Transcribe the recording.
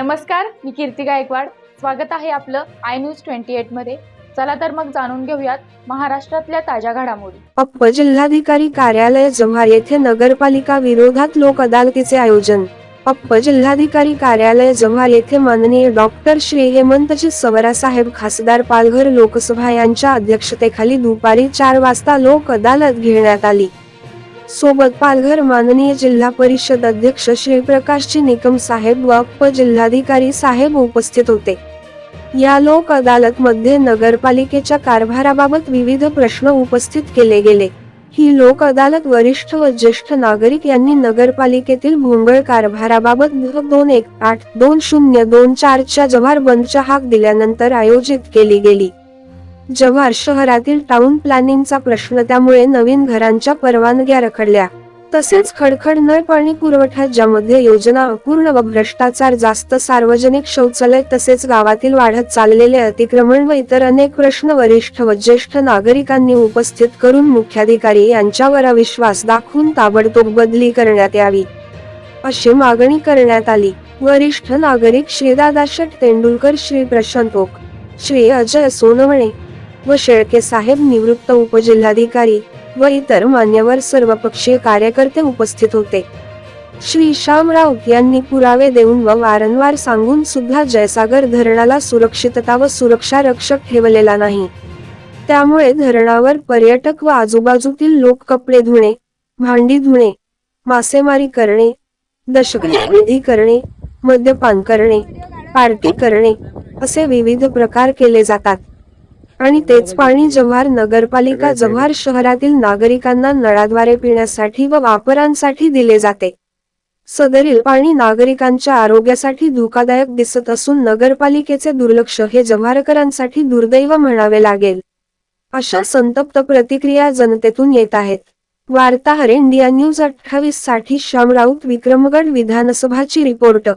नमस्कार मी कीर्ती गायकवाड. स्वागत आहे आपलं आय न्यूज ट्वेंटी एटमध्ये. चला तर मग जाणून घेऊयात महाराष्ट्रातल्या ताज्या घडामोडी. उपजिल्हाधिकारी जिल्हाधिकारी कार्यालय जव्हार येथे नगरपालिका विरोधात लोक अदालतीचे आयोजन. उपजिल्हाधिकारी जिल्हाधिकारी कार्यालय जव्हार येथे माननीय डॉक्टर श्री हेमंतजी सवरासाहेब खासदार पालघर लोकसभा यांच्या अध्यक्षतेखाली दुपारी चार वाजता लोक अदालत घेण्यात आली. सोबत पालघर माननीय जिल्हा परिषद अध्यक्ष श्री प्रकाशजी निकम साहेब व अप्प जिल्हाधिकारी साहेब उपस्थित होते. या लोक अदालत मध्ये नगरपालिकेच्या कारभाराबाबत विविध प्रश्न उपस्थित केले गेले. ही लोक अदालत वरिष्ठ व ज्येष्ठ नागरिक यांनी नगरपालिकेतील भोंगळ कारभाराबाबत दोन एक आठ दोन शून्य दोन चारच्या जव्हार बंदच्या हाक दिल्यानंतर आयोजित केली गेली. जव्हार शहरातील टाऊन प्लॅनिंगचा प्रश्न त्यामुळे नवीन घरांच्या परवानग्या रखडल्या. तसेच खडखड नळ पाणी पुरवठा ज्यामध्ये योजना अपूर्ण व भ्रष्टाचार जास्त सार्वजनिक शौचालय तसेच गावातील वाढत चाललेले अतिक्रमण व इतर अनेक प्रश्न वरिष्ठ व ज्येष्ठ नागरिकांनी उपस्थित करून मुख्याधिकारी यांच्यावर अविश्वास दाखवून ताबडतोब बदली करण्यात यावी अशी मागणी करण्यात आली. वरिष्ठ नागरिक श्री दादाशेठ तेंडुलकर श्री प्रशांत ओक श्री अजय सोनवणे व शेळके साहेब निवृत्त उपजिल्हाधिकारी व इतर मान्यवर सर्वपक्षीय कार्यकर्ते उपस्थित होते. श्री श्याम राऊत यांनी पुरावे देऊन व वारंवार सांगून सुद्धा जयसागर धरणाला सुरक्षितता व सुरक्षा रक्षक ठेवलेला नाही. त्यामुळे धरणावर पर्यटक व आजूबाजूतील लोक कपडे धुणे भांडी धुणे मासेमारी करणे दशकविधी करणे मद्यपान करणे पार्टी करणे असे विविध प्रकार केले जातात. आणि तेच पाणी जव्हार नगरपालिका जव्हार शहरातील नागरिकांना नळाद्वारे पिण्यासाठी व वापरांसाठी दिले जाते. सदरील पाणी नागरिकांच्या आरोग्यासाठी धोकादायक दिसत असून नगरपालिकेचे दुर्लक्ष हे जव्हारकरांसाठी दुर्दैव म्हणावे लागेल. अशा संतप्त प्रतिक्रिया जनतेतून येत आहेत. वार्ताहर इंडिया न्यूज अठ्ठावीससाठी श्याम राऊत विक्रमगड विधानसभाची रिपोर्ट.